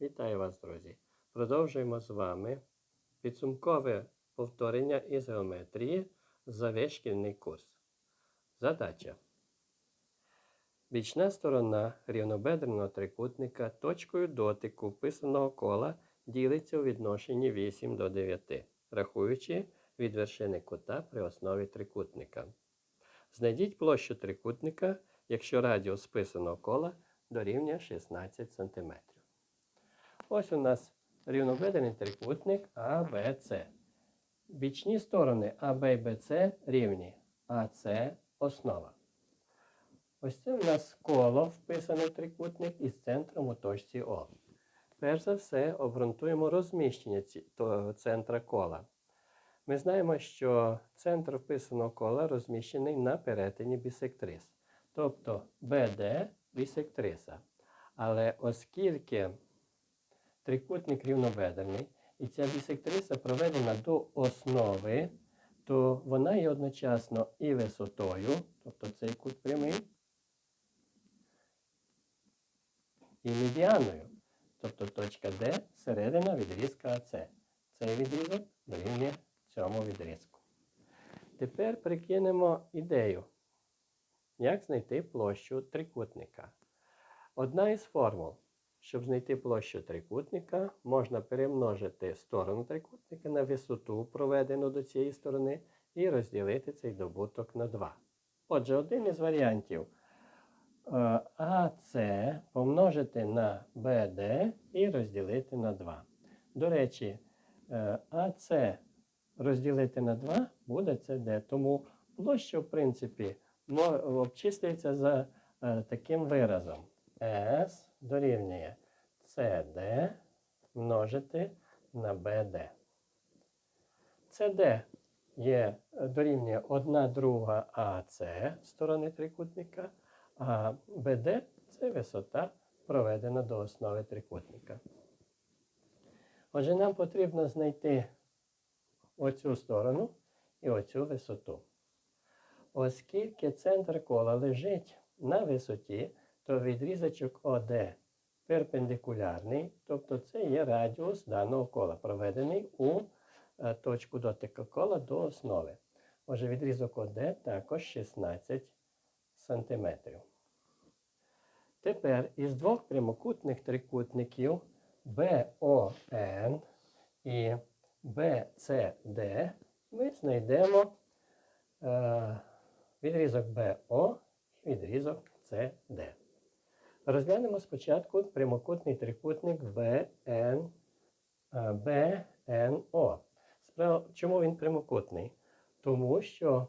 Вітаю вас, друзі! Продовжуємо з вами підсумкове повторення із геометрії за вишкільний курс. Задача. Бічна сторона рівнобедреного трикутника точкою дотику вписаного кола ділиться у відношенні 8 до 9, рахуючи від вершини кута при основі трикутника. Знайдіть площу трикутника, якщо радіус списаного кола дорівнює 16 см. Ось у нас рівнобедрений трикутник АБЦ. Бічні сторони АБ і БЦ рівні, а це основа. Ось це у нас коло вписаний в трикутник із центром у точці О. Перш за все, обґрунтуємо розміщення ці- того центра кола. Ми знаємо, що центр вписаного кола розміщений на перетині бісектрис, тобто БД бісектриса. Але оскільки трикутник рівнобедрений, і ця бісектриса проведена до основи, то вона є одночасно і висотою, тобто цей кут прямий, і медіаною, тобто точка Д середина відрізка АЦ. Цей відрізок дорівнює цьому відрізку. Тепер прикинемо ідею, як знайти площу трикутника. Одна із формул. Щоб знайти площу трикутника, можна перемножити сторону трикутника на висоту, проведену до цієї сторони, і розділити цей добуток на 2. Отже, один із варіантів е, АС помножити на БД і розділити на 2. До речі, е, АС розділити на 2 буде СД. Тому площа, в принципі, обчислюється за е, таким виразом. С дорівнює CD множити на BD. CD є дорівнює 1 друга АС сторони трикутника, а BD це висота, проведена до основи трикутника. Отже, нам потрібно знайти оцю сторону і оцю висоту. Оскільки центр кола лежить на висоті, то відрізочок ОД перпендикулярний, тобто це є радіус даного кола, проведений у е, точку дотика кола до основи. Отже, відрізок ОД також 16 см. Тепер із двох прямокутних трикутників BON і BCD ми знайдемо е, відрізок BO і відрізок CD. Розглянемо спочатку прямокутний трикутник BN, е, BNO. Справа, чому він прямокутний? Тому що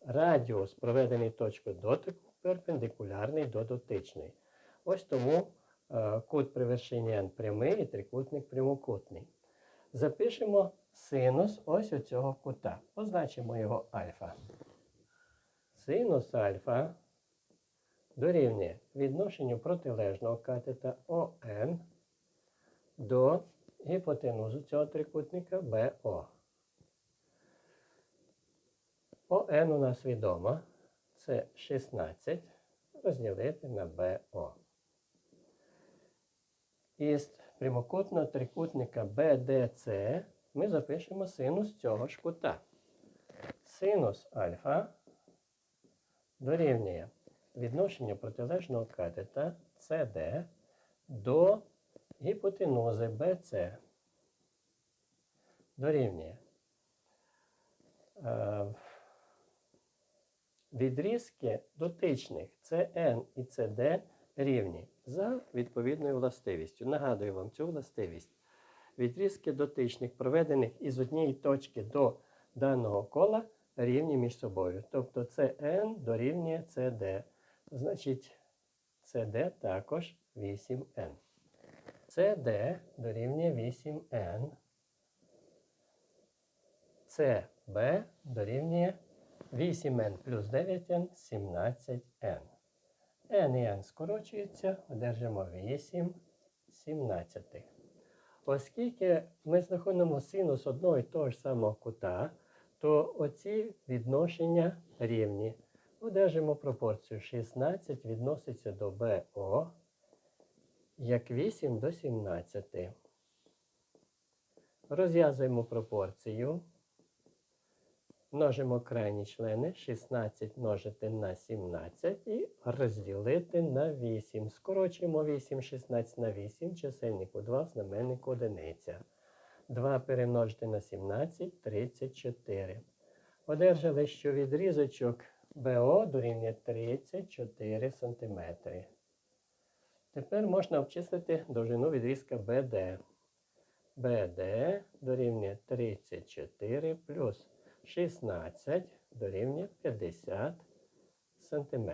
радіус, проведений точкою дотику, перпендикулярний до дотичної. Ось тому е, кут при вершині N прямий і трикутник прямокутний. Запишемо синус ось оцього кута. Позначимо його альфа. Синус альфа дорівнює відношенню протилежного катета ОН до гіпотенузу цього трикутника БО. ОН у нас відомо. Це 16 розділити на БО. Із прямокутного трикутника BDC ми запишемо синус цього ж кута. Синус альфа дорівнює відношення протилежного катета CD до гіпотенузи BC дорівнює е, відрізки дотичних CN і CD рівні за відповідною властивістю. Нагадую вам цю властивість. Відрізки дотичних, проведених із однієї точки до даного кола, рівні між собою. Тобто CN дорівнює CD. Значить, CD також 8N. CD дорівнює 8N. CB дорівнює 8N плюс 9N 17N. N і N скорочуються, одержимо 8 17. Оскільки ми знаходимо синус одного і того ж самого кута, то оці відношення рівні. Одержимо пропорцію 16 відноситься до БО як 8 до 17. Розв'язуємо пропорцію. Множимо крайні члени 16 множити на 17 і розділити на 8. Скорочуємо 8, 16 на 8, чисельнику 2, знаменнику 1. 2 перемножити на 17 34. Одержали, що відрізочок БО дорівнює 34 см. Тепер можна обчислити довжину відрізка БД. БД дорівнює 34 плюс 16 дорівнює 50 см.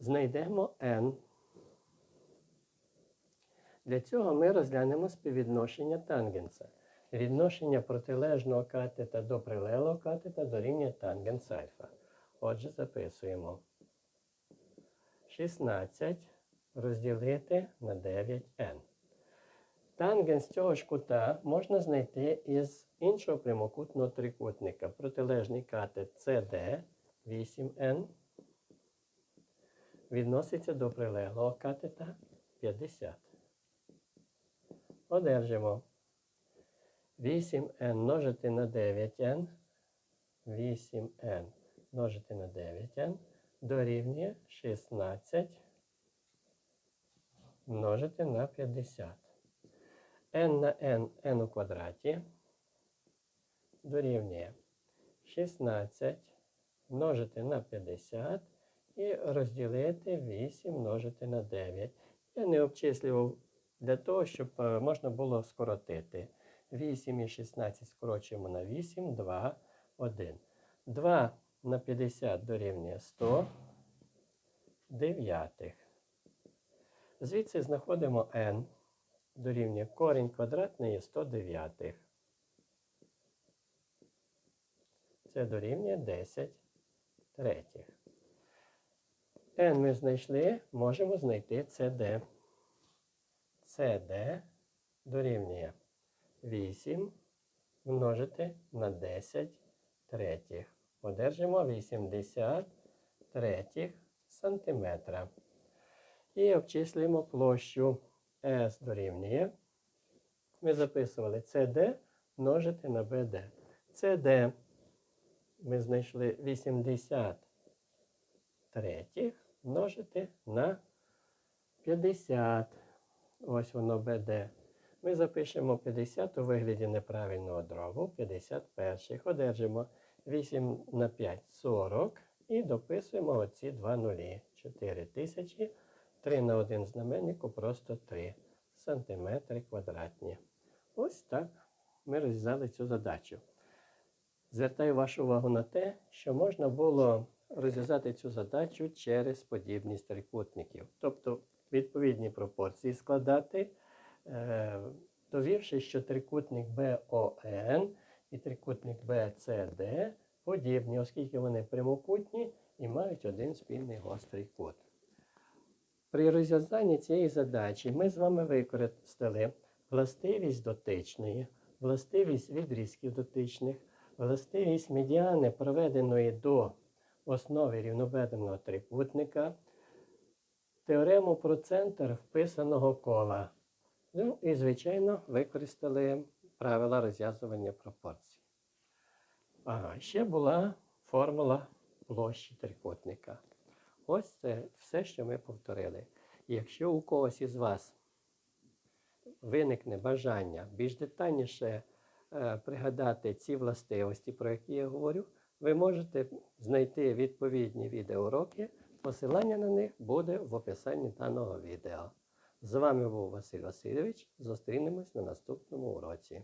Знайдемо n. Для цього ми розглянемо співвідношення тангенса. Відношення протилежного катета до прилеглого катета дорівнює тангенс альфа. Отже, записуємо 16 розділити на 9n. Тангенс цього ж кута можна знайти із іншого прямокутного трикутника. Протилежний катет CD 8n відноситься до прилеглого катета 50. Одержимо 8n множити на 9n. 8n множити на 9n дорівнює 16 множити на 50 n на n n у квадраті дорівнює 16 множити на 50 і розділити 8 множити на 9. Я не обчислював для того, щоб е, можна було скоротити. 8 і 16 скорочуємо на 8, 2, 1. 2 на 50 дорівнює 100 дев'ятих. Звідси знаходимо n дорівнює корінь квадратний є 109. Це дорівнює 10 третіх. n ми знайшли, можемо знайти CD. CD дорівнює 8 множити на 10 третіх. Одержимо 80 третіх сантиметра. І обчислюємо площу S дорівнює. Ми записували CD множити на BD. CD ми знайшли 80 третіх множити на 50. Ось воно BD. Ми запишемо 50 у вигляді неправильного дробу, 50 перших. Одержимо 8 на 5 40 і дописуємо оці два нулі. 4 тисячі. 3 на 1 знаменнику просто 3 сантиметри квадратні. Ось так ми розв'язали цю задачу. Звертаю вашу увагу на те, що можна було розв'язати цю задачу через подібність трикутників. Тобто відповідні пропорції складати, довівши, що трикутник BON і трикутник BCD подібні, оскільки вони прямокутні і мають один спільний гострий кут. При розв'язанні цієї задачі ми з вами використали властивість дотичної, властивість відрізків дотичних, властивість медіани, проведеної до основи рівнобедреного трикутника, теорему про центр вписаного кола. Ну і, звичайно, використали правила розв'язування пропорцій. Ага, ще була формула площі трикутника. Ось це все, що ми повторили. Якщо у когось із вас виникне бажання більш детальніше е, пригадати ці властивості, про які я говорю, ви можете знайти відповідні відеоуроки. Посилання на них буде в описанні даного відео. З вами був Василь Васильович. Зустрінемось на наступному уроці.